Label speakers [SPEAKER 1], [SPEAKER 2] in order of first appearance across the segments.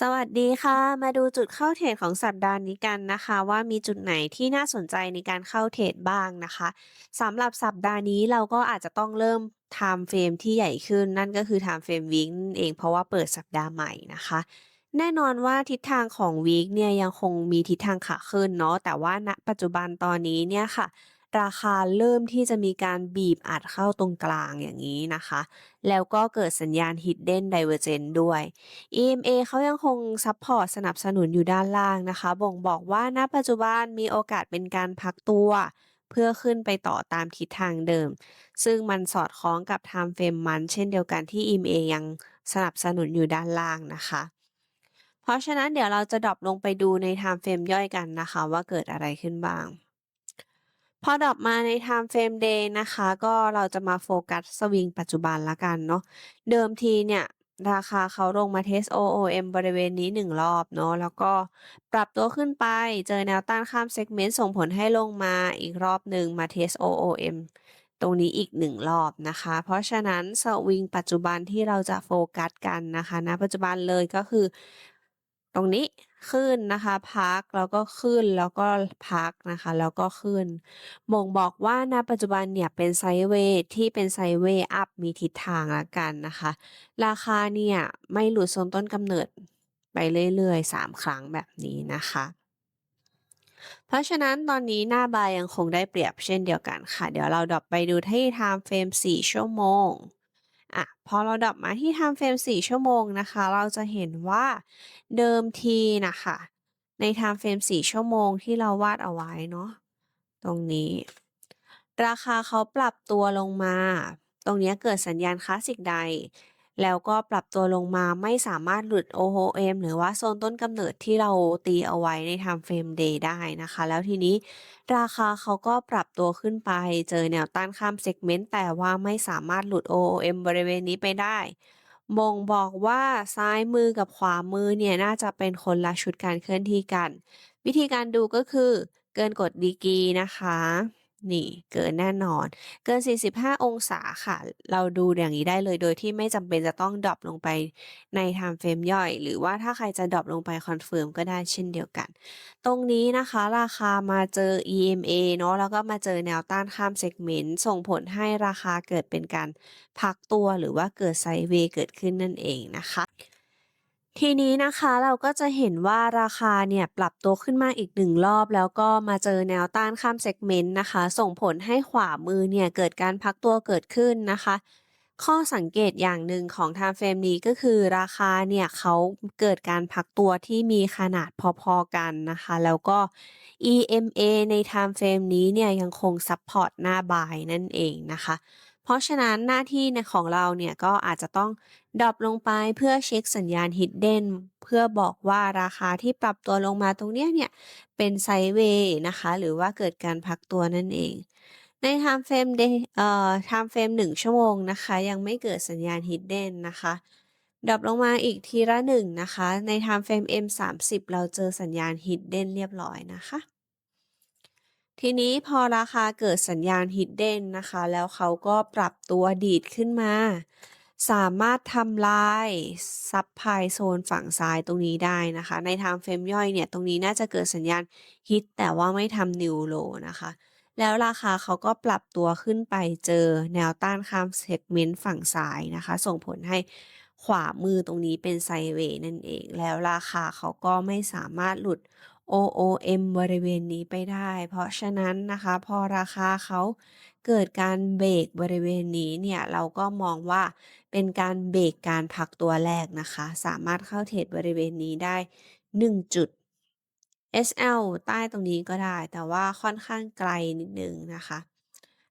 [SPEAKER 1] สวัสดีค่ะ มาดูจุดเข้าเทรดของสัปดาห์นี้กันนะคะ ว่ามีจุดไหนที่น่าสนใจในการเข้าเทรดบ้างนะคะสำหรับสัปดาห์นี้เราก็อาจจะต้องเริ่ม time frame ที่ใหญ่ขึ้น นั่นก็คือ time frame week นั่นเองเพราะว่าเปิดสัปดาห์ใหม่นะคะ แน่นอนว่าทิศทางของ week เนี่ยยังคงมีทิศทางขาขึ้นเนาะแต่ว่าณปัจจุบันตอนนี้เนี่ยค่ะ ราคาเริ่มที่จะมีการบีบอัดเข้าตรงกลางอย่างนี้นะคะ แล้วก็เกิดสัญญาณ hidden divergence ด้วย EMA เขายังคงซัพพอร์ตสนับสนุนอยู่ด้านล่างนะคะ บ่งบอกว่าณปัจจุบันมีโอกาสเป็นการพักตัว เพื่อขึ้นไปต่อตามทิศทางเดิม ซึ่งมันสอดคล้องกับ time frame มัน เช่นเดียวกันที่ EMA ยังสนับสนุนอยู่ด้านล่างนะคะเพราะฉะนั้นเดี๋ยวเราจะดรอปลงไปดูใน time frame ย่อยกันนะคะ ว่าเกิดอะไรขึ้นบ้าง พอดรอปมาใน time frame day นะคะ ก็เราจะมาโฟกัสสวิงปัจจุบันละกันเนาะเดิมทีเนี่ย ราคาเขาลงมาเทส OOM บริเวณนี้ 1 รอบเนาะแล้วก็ปรับตัวขึ้นไปเจอแนวต้านข้ามเซกเมนต์ส่งผลให้ลงมาอีกรอบหนึ่งมาเทส OOM ตรงนี้อีก1รอบนะคะ เพราะฉะนั้นสวิงปัจจุบันที่เราจะโฟกัสกันนะคะณปัจจุบันเลยก็คือ ตรงนี้ ขึ้นนะคะ พักแล้วก็ขึ้นแล้วก็พักนะคะ แล้วก็ขึ้นบ่งบอกว่าณปัจจุบันเนี่ยเป็นไซด์เวย์ที่เป็นไซด์เวย์อัพมีทิศทางละกันนะคะ ราคาเนี่ยไม่หลุดโซนต้นกำเนิดไปเรื่อยๆ 3 ครั้งแบบนี้นะคะเพราะฉะนั้นตอนนี้หน้าบายยังคงได้เปรียบเช่นเดียวกันค่ะ เดี๋ยวเราดรอปไปดูที่ time frame 4 ชั่วโมง อะพอเราดับมาที่ time frame 4 ชั่วโมงนะคะ เราจะเห็นว่าเดิมทีนะคะ ใน time frame 4 ชั่วโมงที่เราวาดเอาไว้เนาะตรงนี้ ราคาเขาปรับตัวลงมา ตรงนี้เกิดสัญญาณคลาสสิกใด แล้วก็ปรับตัวลงมาไม่สามารถหลุด OOM หรือว่าโซนต้นกำเนิดที่เราตีเอาไว้ใน time frame day ได้นะคะ แล้วทีนี้ราคาเขาก็ปรับตัวขึ้นไป เจอแนวต้านข้ามเซกเมนต์แต่ว่าไม่สามารถหลุด OOM บริเวณนี้ไปได้บ่งบอกว่าซ้ายมือกับขวามือเนี่ยน่าจะเป็นคนละชุดการเคลื่อนที่กัน วิธีการดูก็คือเกินกฎดีกีนะคะ นี่เกินแน่นอน เกิน 45 องศาค่ะ เราดูอย่างนี้ได้เลยโดยที่ไม่จำเป็นจะต้องดรอปลงไปใน time frame ย่อย หรือว่าถ้าใครจะดรอปลงไปคอนเฟิร์มก็ได้เช่นเดียวกัน ตรงนี้นะคะราคามาเจอ EMA เนาะแล้วก็มาเจอแนวต้านข้ามเซกเมนต์ส่งผลให้ราคาเกิดเป็นการพักตัวหรือว่าเกิดไซด์เวย์เกิดขึ้นนั่นเองนะคะ ทีนี้นะคะเราก็จะเห็นว่าราคาเนี่ยปรับตัวขึ้นมาอีก1รอบ แล้วก็มาเจอแนวต้านข้ามเซกเมนต์นะคะ ส่งผลให้ขวามือเนี่ยเกิดการพักตัวเกิดขึ้นนะคะ ข้อสังเกตอย่างหนึ่งของ time frame นี้ก็คือราคาเนี่ยเขาเกิดการพักตัวที่มีขนาดพอๆกันนะคะ แล้วก็ EMA ใน time frame นี้เนี่ยยังคงซัปพอร์ตหน้าบายนั่นเองนะคะ เพราะฉะนั้นหน้าที่ในของเราเนี่ยก็อาจจะต้องดรอปลงไปเพื่อเช็คสัญญาณ hidden เพื่อบอกว่าราคาที่ปรับตัวลงมาตรงเนี้ยเนี่ยเป็นไซด์เวย์นะคะ หรือว่าเกิดการพักตัวนั่นเอง ใน time frame เอ่อ time frame 1 ชั่วโมงนะคะ ยังไม่เกิดสัญญาณ hidden นะคะดรอปลงมาอีกทีละ1นะคะ ใน time frame M30 เราเจอสัญญาณ hidden เรียบร้อยนะคะ ทีนี้พอราคาเกิดสัญญาณ hidden นะคะ แล้วเขาก็ปรับตัวดีดขึ้นมา สามารถทำลายซับไพโซนฝั่งซ้ายตรงนี้ได้นะคะ ใน time frame ย่อยเนี่ย ตรงนี้น่าจะเกิดสัญญาณ hit แต่ว่าไม่ทำ new low นะคะ แล้วราคาเขาก็ปรับตัวขึ้นไปเจอแนวต้านข้ามเซกเมนต์ฝั่งซ้ายนะคะ ส่งผลให้ขวามือตรงนี้เป็นไซเวย์นั่นเอง แล้วราคาเขาก็ไม่สามารถหลุด OOM บริเวณนี้ไปได้ เพราะฉะนั้นนะคะ พอราคาเขาเกิดการเบรกบริเวณนี้เนี่ย เราก็มองว่าเป็นการเบรกการพักตัวแรกนะคะ สามารถเข้าเทรดบริเวณนี้ได้ 1 จุด SL ใต้ตรงนี้ก็ได้ แต่ว่าค่อนข้างไกลนิดนึงนะคะ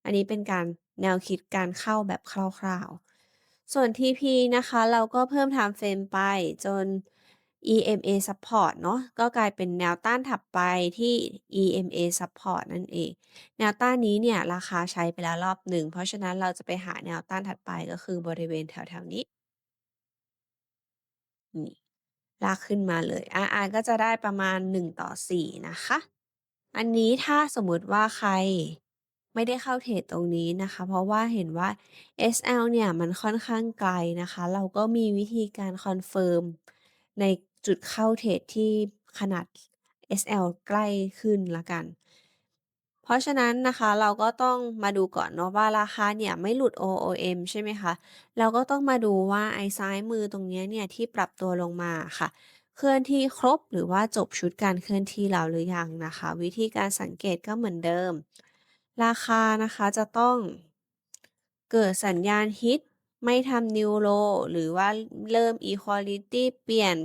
[SPEAKER 1] อันนี้เป็นการแนวคิดการเข้าแบบคร่าวๆ ส่วน TP นะคะ เราก็เพิ่ม time frame ไปจน EMA support เนาะก็กลายเป็นแนวต้านถัดไปที่ EMA support นั่นเอง แนวต้านนี้เนี่ย ราคาใช้ไปแล้วรอบหนึ่ง เพราะฉะนั้นเราจะไปหาแนวต้านถัดไปก็คือบริเวณแถวๆนี้ นี่ ลากขึ้นมาเลย RR ก็จะได้ประมาณ 1 ต่อ 4 นะคะ อันนี้ถ้าสมมุติว่าใครไม่ได้เข้าเทรดตรงนี้นะคะ เพราะว่าเห็นว่า SL เนี่ย มันค่อนข้างไกลนะคะ เราก็มีวิธีการคอนเฟิร์มใน จุดเข้าเทรดที่ขนาด SL ใกล้ขึ้นล้วกัน เพราะฉะนั้นนะคะเราก็ต้องมาดูก่อนเนาะว่าราคาเนี่ยไม่หลุด OOM ใช่ไหมคะ เราก็ต้องมาดูว่าไอ้ซ้ายมือตรงเนี้ยเนี่ยที่ปรับตัวลงมาค่ะ เคลื่อนที่ครบหรือว่าจบชุดการเคลื่อนที่แล้วหรือยังนะคะ วิธีการสังเกตก็เหมือนเดิม ราคานะคะจะต้องเกิดสัญญาณฮิต ไม่ทำนิวโลหรือว่าเริ่ม equality เปลี่ยน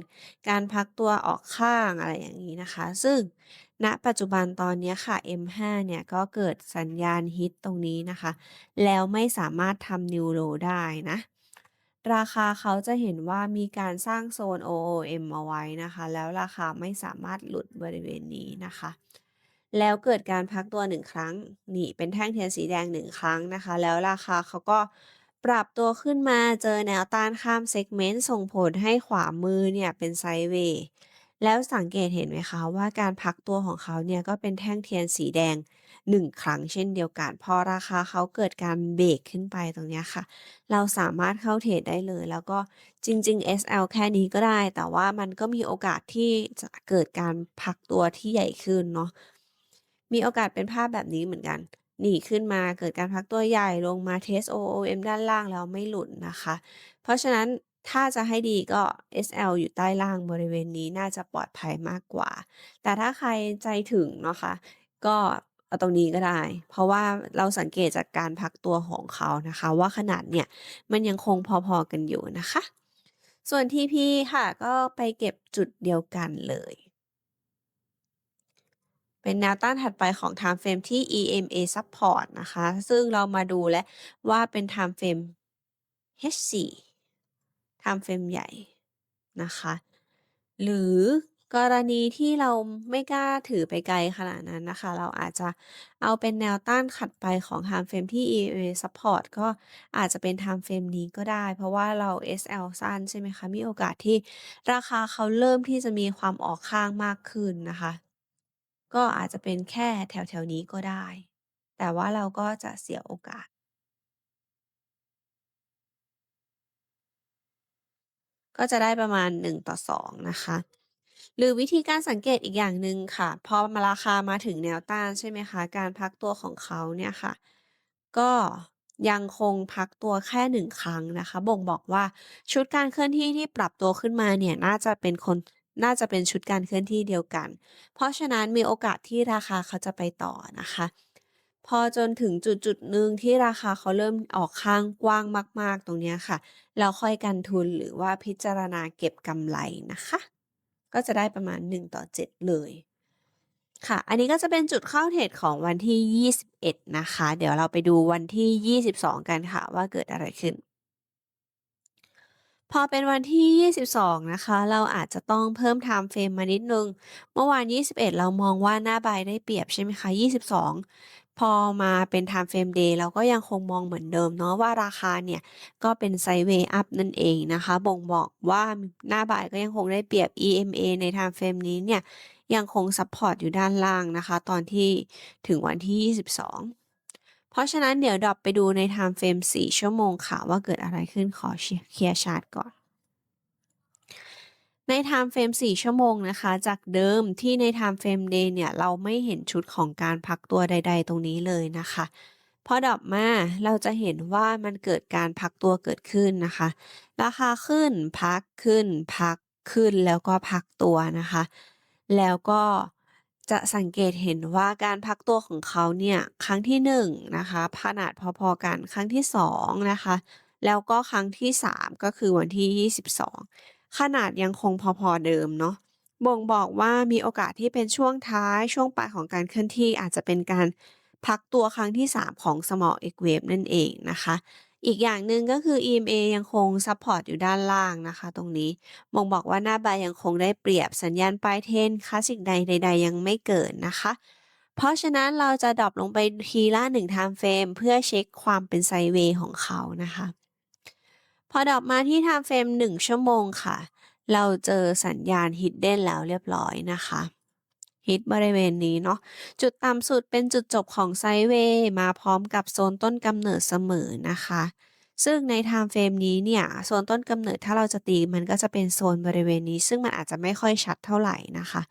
[SPEAKER 1] การพักตัวออกข้างอะไรอย่างนี้นะคะ ซึ่งณปัจจุบันตอนนี้ค่ะ M5 เนี่ยก็เกิดสัญญาณฮิตตรงนี้นะคะ แล้วไม่สามารถทำนิวโลได้นะ ราคาเขาจะเห็นว่ามีการสร้างโซน OOM เอาไว้นะคะ แล้วราคาไม่สามารถหลุดบริเวณนี้นะคะแล้วเกิดการพักตัวหนึ่งครั้ง นี่เป็นแท่งเทียนสีแดงหนึ่งครั้งนะคะ แล้วราคาเขาก็ ปรับตัวขึ้นมาเจอแนวต้านข้ามเซกเมนต์ส่งผลให้ขวามือเนี่ยเป็นไซด์เวย์แล้วสังเกตเห็นไหมคะว่าการพักตัวของเขาเนี่ยก็เป็นแท่งเทียนสีแดงหนึ่งครั้งเช่นเดียวกัน พอราคาเขาเกิดการเบรกขึ้นไปตรงนี้ค่ะ เราสามารถเข้าเทรดได้เลย แล้วก็จริง ๆ SL แค่นี้ก็ได้ แต่ว่ามันก็มีโอกาสที่จะเกิดการพักตัวที่ใหญ่ขึ้นเนาะมีโอกาสเป็นภาพแบบนี้เหมือนกัน หนีขึ้นมาเกิดการพักตัวใหญ่ลงมาเทส OOM ด้านล่างแล้วไม่หลุดนะคะ เพราะฉะนั้นถ้าจะให้ดีก็ SL อยู่ใต้ล่างบริเวณนี้น่าจะปลอดภัยมากกว่า แต่ถ้าใครใจถึงเนาะคะ ก็เอาตรงนี้ก็ได้ เพราะว่าเราสังเกตจากการพักตัวของเขานะคะ ว่าขนาดเนี่ยมันยังคงพอๆกันอยู่นะคะ ส่วน TP ค่ะก็ไปเก็บจุดเดียวกันเลย เป็นแนวต้านถัดไปของ Time Frame ที่ EMA Support นะคะ ซึ่งเรามาดูแล้วว่าเป็น Time Frame H4 Time Frame ใหญ่นะคะ หรือกรณีที่เราไม่กล้าถือไปไกลขนาดนั้นนะคะ เราอาจจะเอาเป็นแนวต้านถัดไปของ Time Frame ที่ EMA Support ก็อาจจะเป็น Time Frame นี้ก็ได้ เพราะว่าเรา SL สั้นใช่ไหมคะ มีโอกาสที่ราคาเขาเริ่มที่จะมีความออกข้างมากขึ้นนะคะ ก็อาจจะเป็นแค่แถว ๆ นี้ก็ได้ แต่ว่าเราก็จะเสียโอกาส ก็จะได้ประมาณ1ต่อ2นะคะ หรือวิธีการสังเกตอีกอย่างหนึ่งค่ะ พอมา ราคามาถึงแนวต้านใช่ไหมคะ การพักตัวของเขาเนี่ยค่ะ ก็ยังคงพักตัวแค่ 1 ครั้งนะคะ บ่งบอกว่าชุดการเคลื่อนที่ที่ปรับตัวขึ้นมาเนี่ย น่าจะเป็นคน น่าจะเป็นชุดการเคลื่อนที่เดียวกัน เพราะฉะนั้นมีโอกาสที่ราคาเขาจะไปต่อนะคะ พอจนถึงจุดจุดหนึ่งที่ราคาเขาเริ่มออกข้างกว้างมาก ๆ ตรงนี้ค่ะแล้วค่อยกันทุนหรือว่าพิจารณาเก็บกำไรนะคะ ก็จะได้ประมาณ 1 ต่อ 7 เลยค่ะ อันนี้ก็จะเป็นจุดเข้าเทรดของวันที่ 21 นะคะ เดี๋ยวเราไปดูวันที่ 22 กันค่ะว่าเกิดอะไรขึ้น พอเป็นวันที่ 22 นะคะ เราอาจจะต้องเพิ่ม Time Frame มานิดนึง เมื่อวาน 21 เรามองว่าหน้า buy ได้เปรียบใช่ไหมคะ 22 พอมาเป็น Time Frame Day เราก็ยังคงมองเหมือนเดิมเนาะว่าราคาเนี่ย ก็เป็น Sideways Up นั่นเองนะคะ บ่งบอกว่าหน้า buy ก็ยังคงได้เปรียบ EMA ใน Time Frame นี้เนี่ย ยังคงซัปพอร์ตอยู่ด้านล่างนะคะ ตอนที่ถึงวันที่ 22 เพราะฉะนั้นเดี๋ยวดรอปไปดูใน Time Frame 4ชั่วโมงค่ะ ว่าเกิดอะไรขึ้นขอเคลียร์ชาร์ตก่อน ใน Time Frame 4ชั่วโมงนะคะ จากเดิมที่ใน Time Frame Day เนี่ย เราไม่เห็นชุดของการพักตัวใด ๆ ตรงนี้เลยนะคะพอดรอปมาเราจะเห็นว่ามันเกิดการพักตัวเกิดขึ้นนะคะ ราคาขึ้นพักขึ้น พักขึ้นแล้วก็พักตัวนะคะ แล้วก็ จะสังเกตเห็นว่าการพักตัวของเขาเนี่ยครั้งที่1นะคะขนาดพอๆกันครั้งที่2นะคะ แล้วก็ครั้งที่3ก็คือวันที่ 22 ขนาดยังคงพอๆเดิมเนาะบ่งบอกว่ามีโอกาสที่เป็นช่วงท้ายช่วงปลายของการเคลื่อนที่อาจจะเป็นการพักตัวครั้งที่ 3 ของ Small X Wave นั่นเองนะคะ อีกอย่างหนึ่งก็คือ EMA ยังคงซัปพอร์ตอยู่ด้านล่างนะคะตรงนี้บ่งบอกว่าหน้า buy ยังคงได้เปรียบสัญญาณปลายเทรนคลาสสิกใดใด ๆ ยังไม่เกิดนะคะ เพราะฉะนั้นเราจะดรอปลงไปทีละ1 Time Frame เพื่อเช็คความเป็น Sideways ของเขานะคะ พอดรอปมาที่ Time Frame 1ชั่วโมงค่ะ เราเจอสัญญาณ Hidden แล้วเรียบร้อยนะคะ ฮิตบริเวณนี้เนาะจุดต่ำสุดเป็นจุดจบของไซด์เวย์มาพร้อมกับโซนต้นกำเนิดเสมอนะคะ ซึ่งในไทม์เฟรมนี้เนี่ยโซนต้นกำเนิดถ้าเราจะตีมันก็จะเป็นโซนบริเวณนี้ ซึ่งมันอาจจะไม่ค่อยชัดเท่าไหร่นะคะ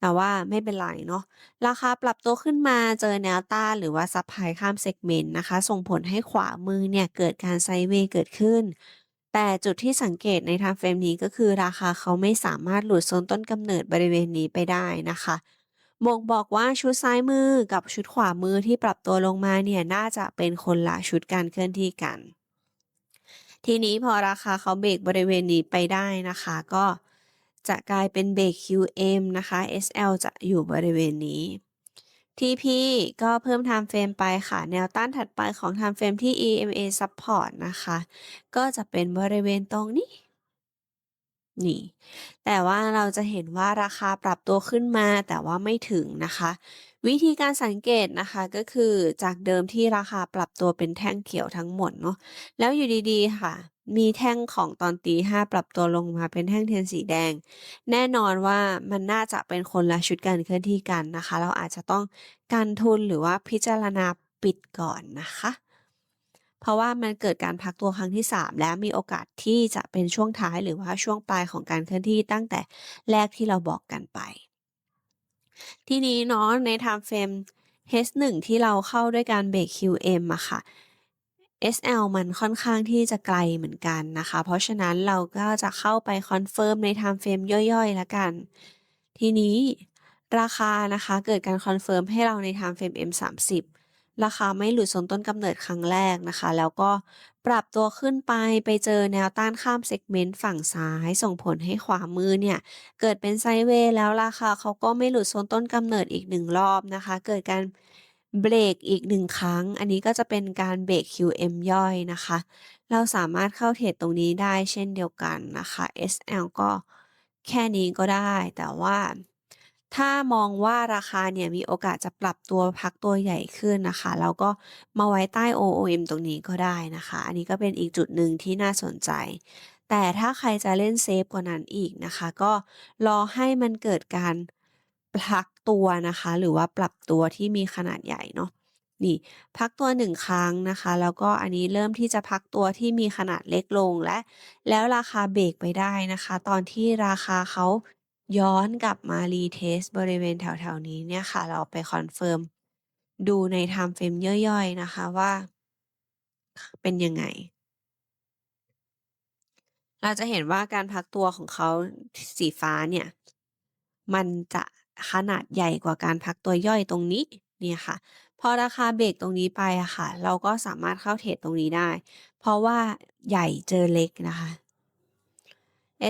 [SPEAKER 1] แต่ว่าไม่เป็นไรเนาะราคาปรับตัวขึ้นมาเจอแนวต้านหรือว่าซับไพข้ามเซกเมนต์นะคะ ส่งผลให้ขวามือเนี่ยเกิดการไซด์เวย์เกิดขึ้น แต่จุดที่สังเกตในไทม์เฟรมนี้ก็คือราคาเขาไม่สามารถหลุดโซนต้นกำเนิดบริเวณนี้ไปได้นะคะบ่งบอกว่าชุดซ้ายมือกับชุดขวามือที่ปรับตัวลงมาเนี่ยน่าจะเป็นคนละชุดการเคลื่อนที่กัน ทีนี้พอราคาเขาเบรกบริเวณนี้ไปได้นะคะ ก็จะกลายเป็นเบรก QM นะคะ SL จะอยู่บริเวณนี้ TP ก็เพิ่ม time frame ไปค่ะ แนวต้านถัดไปของ time frame ที่ EMA support นะคะ ก็จะเป็นบริเวณตรงนี้ นี่ แต่ว่าเราจะเห็นว่าราคาปรับตัวขึ้นมาแต่ว่าไม่ถึงนะคะ วิธีการสังเกตนะคะก็คือจากเดิมที่ราคาปรับตัวเป็นแท่งเขียวทั้งหมดเนาะ แล้วอยู่ดีๆค่ะ มีแท่งของตอนตีห้าปรับตัวลงมาเป็นแท่งเทียนสีแดง แน่นอนว่ามันน่าจะเป็นคนละชุดการเคลื่อนที่กันนะคะ เราอาจจะต้องกันทุนหรือว่าพิจารณาปิดก่อนนะคะ เพราะว่ามันเกิดการพักตัวครั้งที่ 3 แล้วมีโอกาสที่จะเป็นช่วงท้ายหรือว่าช่วงปลายของการเคลื่อนที่ตั้งแต่แรกที่เราบอกกันไป ทีนี้เนาะใน time frame H1 ที่เราเข้าด้วยการเบรก QM อะค่ะ SL มันค่อนข้างที่จะไกลเหมือนกันนะคะ เพราะฉะนั้นเราก็จะเข้าไปคอนเฟิร์มใน time frame ย่อยๆ แล้วกัน ทีนี้ราคานะคะเกิดการคอนเฟิร์มให้เราใน time frame M30 ราคาไม่หลุดโซนต้นกำเนิดครั้งแรกนะคะ แล้วก็ปรับตัวขึ้นไปไปเจอแนวต้านข้ามเซกเมนต์ฝั่งซ้าย ส่งผลให้ขวามือเนี่ย เกิดเป็นไซด์เวย์แล้วราคาเขาก็ไม่หลุดโซนต้นกำเนิดอีกหนึ่งรอบนะคะ เกิดการ เบรกอีกหนึ่งครั้ง อันนี้ก็จะเป็นการเบรก QM ย่อยนะคะ เราสามารถเข้าเทรดตรงนี้ได้เช่นเดียวกันนะคะ SL ก็แค่นี้ก็ได้ แต่ว่าถ้ามองว่าราคาเนี่ยมีโอกาสจะปรับตัวพักตัวใหญ่ขึ้นนะคะเราก็มาไว้ใต้ OOM ตรงนี้ก็ได้นะคะ อันนี้ก็เป็นอีกจุดหนึ่งที่น่าสนใจ แต่ถ้าใครจะเล่นเซฟกว่านั้นอีกนะคะ ก็รอให้มันเกิดการ พักตัวนะคะ หรือว่าปรับตัวที่มีขนาดใหญ่เนาะนี่พักตัว1ครั้งนะคะ แล้วก็อันนี้เริ่มที่จะพักตัวที่มีขนาดเล็กลงและ แล้วราคาเบรกไปได้นะคะ ตอนที่ราคาเขาย้อนกลับมา retest บริเวณแถวๆนี้เนี่ยค่ะ เราไปคอนเฟิร์มดูใน time frame ย่อยๆนะคะว่า เป็นยังไง เราจะเห็นว่าการพักตัวของเขาสีฟ้าเนี่ย มันจะ ขนาดใหญ่กว่าการพักตัวย่อยตรงนี้เนี่ยค่ะ พอราคาเบรกตรงนี้ไปอะค่ะ เราก็สามารถเข้าเทรดตรงนี้ได้ เพราะว่าใหญ่เจอเล็กนะคะ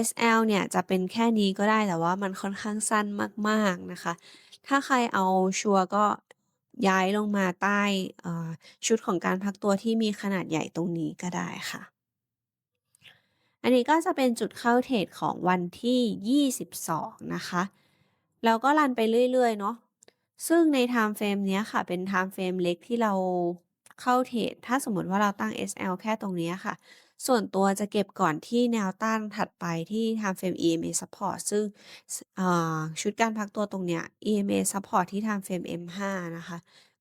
[SPEAKER 1] SL เนี่ยจะเป็นแค่นี้ก็ได้แต่ว่ามันค่อนข้างสั้นมากๆนะคะ ถ้าใครเอาชัวร์ก็ย้ายลงมาใต้ชุดของการพักตัวที่มีขนาดใหญ่ตรงนี้ก็ได้ค่ะ อันนี้ก็จะเป็นจุดเข้าเทรดของวันที่ 22 นะคะ แล้วก็รันไปเรื่อย ๆ เนาะ ซึ่งใน time frame เนี้ยค่ะ เป็น time frame เล็กที่เราเข้าเทรด ถ้าสมมติว่าเราตั้ง SL แค่ตรงเนี้ยค่ะ ส่วนตัวจะเก็บก่อนที่แนวต้านถัดไปที่ time frame EMA support ซึ่งสอ่าชุดการพักตัวตรงเนี้ย EMA support ที่ time frame M5 นะคะ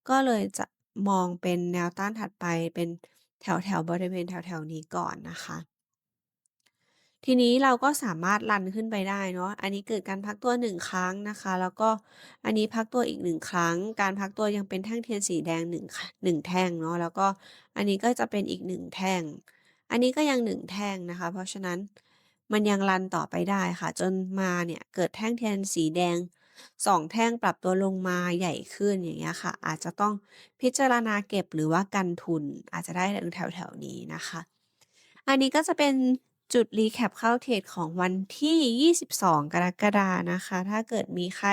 [SPEAKER 1] ก็เลยจะมองเป็นแนวต้านถัดไปเป็นแถวๆบริเวณแถวๆนี้ก่อนนะคะ ทีนี้เราก็สามารถรันขึ้นไปได้เนาะ อันนี้เกิดการพักตัว 1 ครั้งนะคะ แล้วก็อันนี้พักตัวอีก 1 ครั้ง การพักตัวยังเป็นแท่งเทียนสีแดง1ค1แท่งเนาะ แล้วก็อันนี้ก็จะเป็นอีก 1 แท่ง อันนี้ก็ยัง 1 แท่งนะคะ เพราะฉะนั้นมันยังรันต่อไปได้ค่ะ จนมาเนี่ยเกิดแท่งเทียนสีแดง2แท่งปรับตัวลงมาใหญ่ขึ้นอย่างเงี้ยค่ะ อาจจะต้องพิจารณาเก็บหรือว่ากันทุนอาจจะได้แถวๆนี้นะคะ อันนี้ก็จะเป็น จุด recap เข้าเทรดของวันที่ 22 กรกฎานะคะ ถ้าเกิดมีใคร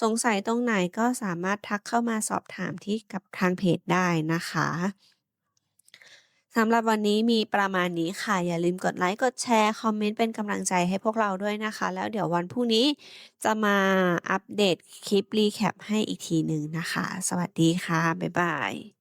[SPEAKER 1] สงสัยตรงไหนก็สามารถทักเข้ามาสอบถามที่กับทางเพจได้นะคะสำหรับวันนี้มีประมาณนี้ค่ะ อย่าลืมกดไลก์กดแชร์ คอมเมนต์เป็นกำลังใจให้พวกเราด้วยนะคะ แล้วเดี๋ยววันพรุ่งนี้จะมาอัปเดตคลิป recap ให้อีกทีหนึ่งนะคะ สวัสดีค่ะ บ๊ายบาย